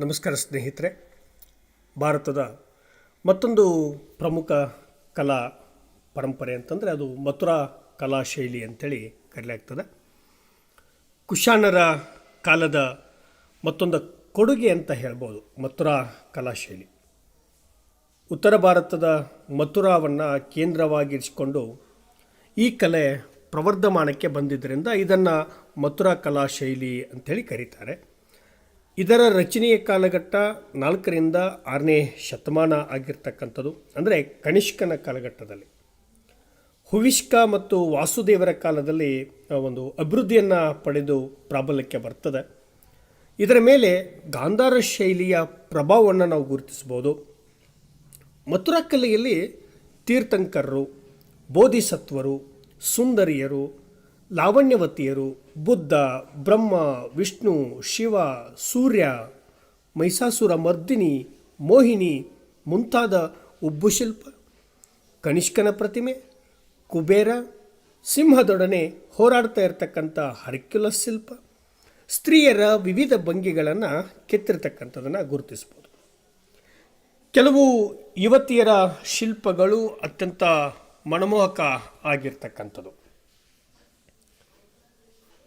ನಮಸ್ಕಾರ ಸ್ನೇಹಿತರೆ. ಭಾರತದ ಮತ್ತೊಂದು ಪ್ರಮುಖ ಕಲಾ ಪರಂಪರೆ ಅಂತಂದರೆ ಅದು ಮಥುರಾ ಕಲಾ ಶೈಲಿ ಅಂತೇಳಿ ಕರೆಯಲಾಗ್ತದೆ ಕುಶಾನರ ಕಾಲದ ಮತ್ತೊಂದು ಕೊಡುಗೆ ಅಂತ ಹೇಳ್ಬೋದು ಮಥುರಾ ಕಲಾ ಶೈಲಿ. ಉತ್ತರ ಭಾರತದ ಮಥುರಾವನ್ನು ಕೇಂದ್ರವಾಗಿರಿಸಿಕೊಂಡು ಈ ಕಲೆ ಪ್ರವರ್ಧಮಾನಕ್ಕೆ ಬಂದಿದ್ದರಿಂದ ಇದನ್ನು ಮಥುರಾ ಕಲಾ ಶೈಲಿ ಅಂಥೇಳಿ ಕರೀತಾರೆ. ಇದರ ರಚನೆಯ ಕಾಲಘಟ್ಟ ನಾಲ್ಕರಿಂದ ಆರನೇ ಶತಮಾನ ಆಗಿರ್ತಕ್ಕಂಥದ್ದು. ಅಂದರೆ ಕನಿಷ್ಕನ ಕಾಲಘಟ್ಟದಲ್ಲಿ. ಹುವಿಷ್ಕ ಮತ್ತು ವಾಸುದೇವರ ಕಾಲದಲ್ಲಿ ಒಂದು ಅಭಿವೃದ್ಧಿಯನ್ನು ಪಡೆದು ಪ್ರಾಬಲ್ಯಕ್ಕೆ ಬರ್ತದೆ. ಇದರ ಮೇಲೆ ಗಾಂಧಾರ ಶೈಲಿಯ ಪ್ರಭಾವವನ್ನು ನಾವು ಗುರುತಿಸ್ಬೋದು ಮಥುರಾ ಕಲೆಯಲ್ಲಿ ತೀರ್ಥಂಕರರು, ಬೋಧಿಸತ್ವರು, ಸುಂದರಿಯರು ಲಾವಣ್ಯವತಿಯರು ಬುದ್ಧ, ಬ್ರಹ್ಮ, ವಿಷ್ಣು, ಶಿವ, ಸೂರ್ಯ, ಮೈಸಾಸುರ, ಮರ್ದಿನಿ, ಮೋಹಿನಿ ಮುಂತಾದ ಉಬ್ಬು ಶಿಲ್ಪ ಕನಿಷ್ಕನ ಪ್ರತಿಮೆ, ಕುಬೇರ, ಸಿಂಹದೊಡನೆ ಹೋರಾಡ್ತಾ ಇರತಕ್ಕಂಥ ಹರ್ಕ್ಯುಲಸ್ ಶಿಲ್ಪ, ಸ್ತ್ರೀಯರ ವಿವಿಧ ಭಂಗಿಗಳನ್ನು ಕೆತ್ತಿರ್ತಕ್ಕಂಥದ್ದನ್ನು ಗುರುತಿಸ್ಬೋದು ಕೆಲವು ಯುವತಿಯರ ಶಿಲ್ಪಗಳು ಅತ್ಯಂತ ಮನಮೋಹಕ ಆಗಿರ್ತಕ್ಕಂಥದ್ದು.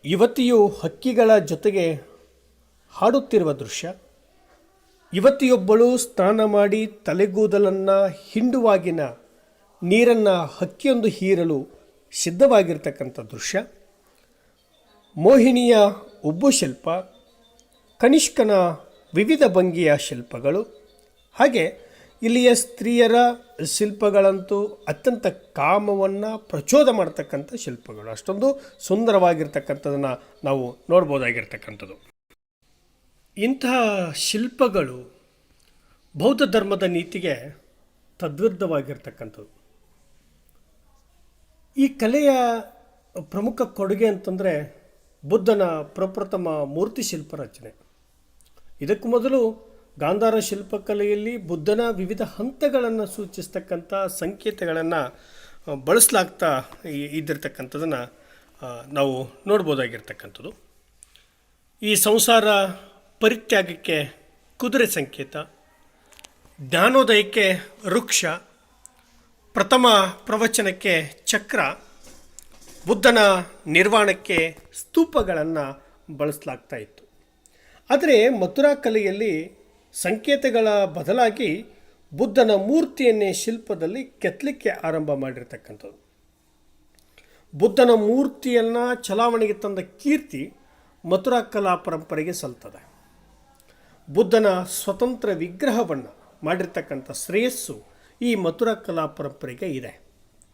ಯುವತಿಯು ಹಕ್ಕಿಗಳ ಜೊತೆಗೆ ಹಾಡುತ್ತಿರುವ ದೃಶ್ಯ. ಯುವತಿಯೊಬ್ಬಳು ಸ್ನಾನ ಮಾಡಿ ತಲೆಗೂದಲನ್ನು ಹಿಂಡುವಾಗಿನ ನೀರನ್ನು ಹಕ್ಕಿಯೊಂದು ಹೀರಲು ಸಿದ್ಧವಾಗಿರ್ತಕ್ಕಂಥ ದೃಶ್ಯ. ಮೋಹಿನಿಯ ಉಬ್ಬು ಶಿಲ್ಪ, ಕನಿಷ್ಕನ ವಿವಿಧ ಭಂಗಿಯ ಶಿಲ್ಪಗಳು, ಹಾಗೆ ಇಲ್ಲಿಯ ಸ್ತ್ರೀಯರ ಶಿಲ್ಪಗಳಂತೂ ಅತ್ಯಂತ ಕಾಮವನ್ನು ಪ್ರಚೋದ ಮಾಡ್ತಕ್ಕಂಥ ಶಿಲ್ಪಗಳು. ಅಷ್ಟೊಂದು ಸುಂದರವಾಗಿರ್ತಕ್ಕಂಥದನ್ನು ನಾವು ನೋಡ್ಬೋದಾಗಿರ್ತಕ್ಕಂಥದ್ದು. ಇಂತಹ ಶಿಲ್ಪಗಳು ಬೌದ್ಧ ಧರ್ಮದ ನೀತಿಗೆ ತದ್ವಿರುದ್ಧವಾಗಿರ್ತಕ್ಕಂಥದ್ದು. ಈ ಕಲೆಯ ಪ್ರಮುಖ ಕೊಡುಗೆ ಅಂತಂದರೆ ಬುದ್ಧನ ಪ್ರಪ್ರಥಮ ಮೂರ್ತಿ ಶಿಲ್ಪ ರಚನೆ ಇದಕ್ಕೂ ಮೊದಲು ಗಾಂಧಾರ ಶಿಲ್ಪಕಲೆಯಲ್ಲಿ ಬುದ್ಧನ ವಿವಿಧ ಹಂತಗಳನ್ನು ಸೂಚಿಸ್ತಕ್ಕಂಥ ಸಂಕೇತಗಳನ್ನು ಬಳಸಲಾಗ್ತಾ ಇದ್ದಿರ್ತಕ್ಕಂಥದ್ದನ್ನು ನಾವು ನೋಡ್ಬೋದಾಗಿರ್ತಕ್ಕಂಥದ್ದು. ಈ ಸಂಸಾರ ಪರಿತ್ಯಾಗಕ್ಕೆ ಕುದುರೆ ಸಂಕೇತ, ಜ್ಞಾನೋದಯಕ್ಕೆ ವೃಕ್ಷ, ಪ್ರಥಮ ಪ್ರವಚನಕ್ಕೆ ಚಕ್ರ, ಬುದ್ಧನ ನಿರ್ವಾಣಕ್ಕೆ ಸ್ತೂಪಗಳನ್ನು ಬಳಸಲಾಗ್ತಾ ಇತ್ತು. ಆದರೆ ಮಥುರಾ ಕಲೆಯಲ್ಲಿ ಸಂಕೇತಗಳ ಬದಲಾಗಿ ಬುದ್ಧನ ಮೂರ್ತಿಯನ್ನೇ ಶಿಲ್ಪದಲ್ಲಿ ಕೆತ್ತಲಿಕ್ಕೆ ಆರಂಭ ಮಾಡಿರ್ತಕ್ಕಂಥದ್ದು. ಬುದ್ಧನ ಮೂರ್ತಿಯನ್ನು ಚಲಾವಣೆಗೆ ತಂದ ಕೀರ್ತಿ ಮಥುರಾ ಕಲಾ ಪರಂಪರೆಗೆ ಸಲ್ತದೆ. ಬುದ್ಧನ ಸ್ವತಂತ್ರ ವಿಗ್ರಹವನ್ನು ಮಾಡಿರ್ತಕ್ಕಂಥ ಶ್ರೇಯಸ್ಸು ಈ ಮಥುರಾ ಕಲಾ ಪರಂಪರೆಗೆ ಇದೆ.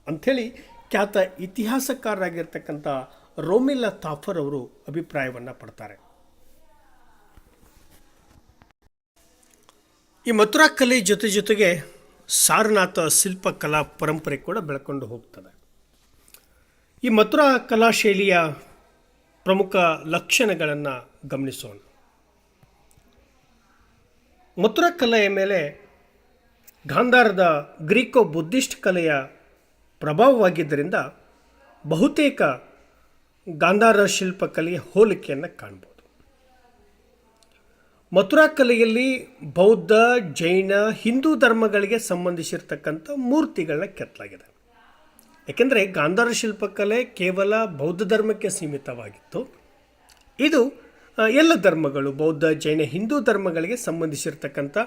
ಅಂಥೇಳಿ ಖ್ಯಾತ ಇತಿಹಾಸಕಾರರಾಗಿರ್ತಕ್ಕಂಥ ರೋಮಿಲ್ಲಾ ಥಾಫರ್ ಅವರು ಅಭಿಪ್ರಾಯವನ್ನು ಪಡ್ತಾರೆ. ಈ ಮಥುರಾ ಕಲೆ ಜೊತೆ ಜೊತೆಗೆ ಸಾರನಾಥ ಶಿಲ್ಪಕಲಾ ಪರಂಪರೆ ಕೂಡ ಬೆಳ್ಕೊಂಡು ಹೋಗ್ತದೆ. ಈ ಮಥುರಾ ಕಲಾ ಶೈಲಿಯ ಪ್ರಮುಖ ಲಕ್ಷಣಗಳನ್ನು ಗಮನಿಸೋಣ. ಮಥುರಾ ಕಲೆಯ ಮೇಲೆ ಗಾಂಧಾರದ ಗ್ರೀಕೋ ಬುದ್ಧಿಸ್ಟ್ ಕಲೆಯ ಪ್ರಭಾವವಾಗಿದ್ದರಿಂದ ಬಹುತೇಕ ಗಾಂಧಾರ ಶಿಲ್ಪಕಲೆಯ ಹೋಲಿಕೆಯನ್ನು ಕಾಣ್ಬೋದು. ಮಥುರಾ ಕಲೆಯಲ್ಲಿ ಬೌದ್ಧ, ಜೈನ, ಹಿಂದೂ ಧರ್ಮಗಳಿಗೆ ಸಂಬಂಧಿಸಿರ್ತಕ್ಕಂಥ ಮೂರ್ತಿಗಳನ್ನ ಕೆತ್ತಲಾಗಿದೆ. ಏಕೆಂದರೆ ಗಾಂಧಾರ ಶಿಲ್ಪಕಲೆ ಕೇವಲ ಬೌದ್ಧ ಧರ್ಮಕ್ಕೆ ಸೀಮಿತವಾಗಿತ್ತು. ಇದು ಎಲ್ಲ ಧರ್ಮಗಳು, ಬೌದ್ಧ, ಜೈನ, ಹಿಂದೂ ಧರ್ಮಗಳಿಗೆ ಸಂಬಂಧಿಸಿರ್ತಕ್ಕಂಥ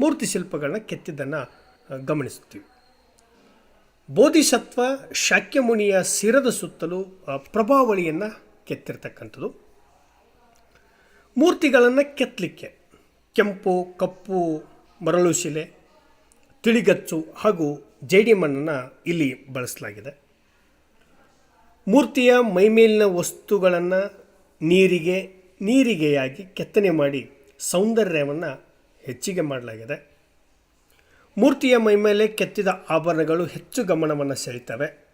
ಮೂರ್ತಿ ಶಿಲ್ಪಗಳನ್ನ ಕೆತ್ತಿದ್ದನ್ನು ಗಮನಿಸುತ್ತೀವಿ. ಬೋಧಿಸತ್ವ, ಶಾಕ್ಯಮುನಿಯ ಶಿರದ ಸುತ್ತಲೂ ಪ್ರಭಾವಳಿಯನ್ನು ಕೆತ್ತಿರ್ತಕ್ಕಂಥದ್ದು. ಮೂರ್ತಿಗಳನ್ನು ಕೆತ್ತಲಿಕ್ಕೆ ಕೆಂಪು, ಕಪ್ಪು, ಮರಳು ಶಿಲೆ, ತಿಳಿಗಚ್ಚು ಹಾಗೂ ಜೇಡಿ ಮಣ್ಣನ್ನು ಇಲ್ಲಿ ಬಳಸಲಾಗಿದೆ. ಮೂರ್ತಿಯ ಮೈಮೇಲಿನ ವಸ್ತುಗಳನ್ನು ನೀರಿಗೆ, ನೀರಿಗೆಯಾಗಿ ಕೆತ್ತನೆ ಮಾಡಿ ಸೌಂದರ್ಯವನ್ನು ಹೆಚ್ಚಿಗೆ ಮಾಡಲಾಗಿದೆ. ಮೂರ್ತಿಯ ಮೈಮೇಲೆ ಕೆತ್ತಿದ ಆಭರಣಗಳು ಹೆಚ್ಚು ಗಮನವನ್ನು ಸೆಳೀತವೆ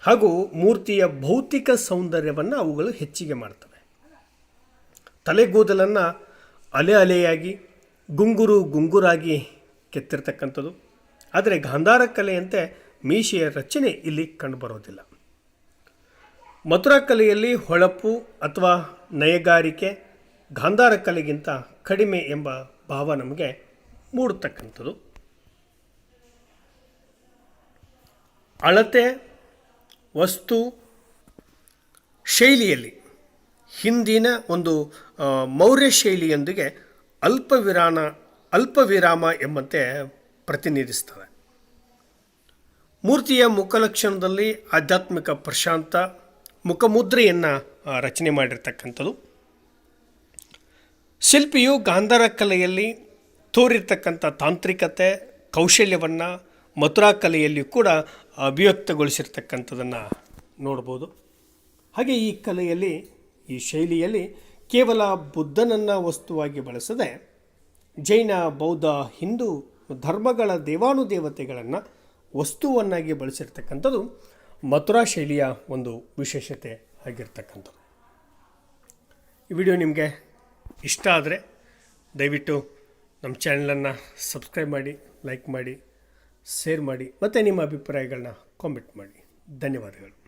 ಹಾಗೂ ಮೂರ್ತಿಯ ಭೌತಿಕ ಸೌಂದರ್ಯವನ್ನು ಅವುಗಳು ಹೆಚ್ಚಿಗೆ ಮಾಡ್ತವೆ. ತಲೆಗೂದಲನ್ನು ಅಲೆ ಅಲೆಯಾಗಿ, ಗುಂಗುರು ಗುಂಗುರಾಗಿ ಕೆತ್ತಿರ್ತಕ್ಕಂಥದ್ದು. ಆದರೆ ಗಾಂಧಾರ ಕಲೆಯಂತೆ ಮೀಸೆಯ ರಚನೆ ಇಲ್ಲಿ ಕಂಡುಬರೋದಿಲ್ಲ ಮಥುರಾ ಕಲೆಯಲ್ಲಿ ಹೊಳಪು ಅಥವಾ ನಯಗಾರಿಕೆ ಗಾಂಧಾರ ಕಲೆಗಿಂತ ಕಡಿಮೆ ಎಂಬ ಭಾವ ನಮಗೆ ಮೂಡತಕ್ಕಂಥದ್ದು ಅಳತೆ, ವಸ್ತು, ಶೈಲಿಯಲ್ಲಿ ಹಿಂದಿನ ಒಂದು ಮೌರ್ಯ ಶೈಲಿಯೊಂದಿಗೆ ಅಲ್ಪ ವಿರಾಮ ಅಲ್ಪ ವಿರಾಮ ಎಂಬಂತೆ ಪ್ರತಿನಿಧಿಸ್ತವೆ. ಮೂರ್ತಿಯ ಮುಖಲಕ್ಷಣದಲ್ಲಿ ಆಧ್ಯಾತ್ಮಿಕ ಪ್ರಶಾಂತ, ಮುಖಮುದ್ರೆಯನ್ನು ರಚನೆ ಮಾಡಿರ್ತಕ್ಕಂಥದ್ದು. ಶಿಲ್ಪಿಯು ಗಾಂಧಾರ ಕಲೆಯಲ್ಲಿ ತೋರಿರ್ತಕ್ಕಂಥ ತಾಂತ್ರಿಕತೆ, ಕೌಶಲ್ಯವನ್ನು ಮಥುರಾ ಕಲೆಯಲ್ಲಿಯೂ ಕೂಡ ಅಭಿವ್ಯಕ್ತಗೊಳಿಸಿರ್ತಕ್ಕಂಥದ್ದನ್ನು ನೋಡ್ಬೋದು. ಹಾಗೆ ಈ ಕಲೆಯಲ್ಲಿ ಈ ಶೈಲಿಯಲ್ಲಿ ಕೇವಲ ಬುದ್ಧನನ್ನು ವಸ್ತುವಾಗಿ ಬಳಸದೆ ಜೈನ, ಬೌದ್ಧ, ಹಿಂದೂ ಧರ್ಮಗಳ ದೇವಾನುದೇವತೆಗಳನ್ನು ವಸ್ತುವನ್ನಾಗಿ ಬಳಸಿರ್ತಕ್ಕಂಥದ್ದು ಮಥುರಾ ಶೈಲಿಯ ಒಂದು ವಿಶೇಷತೆ ಆಗಿರ್ತಕ್ಕಂಥದ್ದು. ಈ ವಿಡಿಯೋ ನಿಮಗೆ ಇಷ್ಟ ಆದರೆ ದಯವಿಟ್ಟು ನಮ್ಮ ಚಾನಲನ್ನು ಸಬ್ಸ್ಕ್ರೈಬ್ ಮಾಡಿ, ಲೈಕ್ ಮಾಡಿ, ಶೇರ್ ಮಾಡಿ ಮತ್ತು ನಿಮ್ಮ ಅಭಿಪ್ರಾಯಗಳನ್ನ ಕಾಮೆಂಟ್ ಮಾಡಿ. ಧನ್ಯವಾದಗಳು.